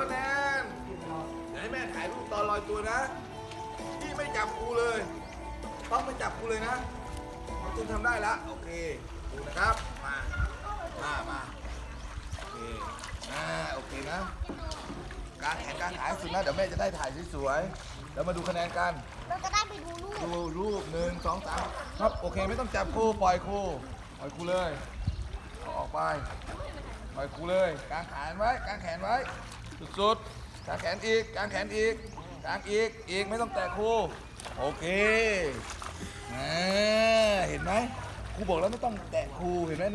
ตัวนะพี่ไม่จับครูเลย ต้องไม่จับครูเลยนะน้องตูนทำได้ละโอเคดูนะครับ มา มามาโอเคอ่าโอเคนะ การแข่งการขายสุดนะเดี๋ยวแม่จะได้ถ่ายสวยๆแล้วมาดูคะแนนกัน เราจะได้ไปดูรูปดูรูปหนึ่งสองสามครับโอเคไม่ต้องจับครูปล่อยครูปล่อยครูเลยเอาออกไปปล่อยครูเลยกางแขนไว้กางแขนไว้ สุดๆกางแขนอีกกางแขนอีกกางอีกอีกไม่ต้องแตะครูโอเคอ่เห็นไหมครูบอกแล้วไม่ต้องแตะครูเห็นไหม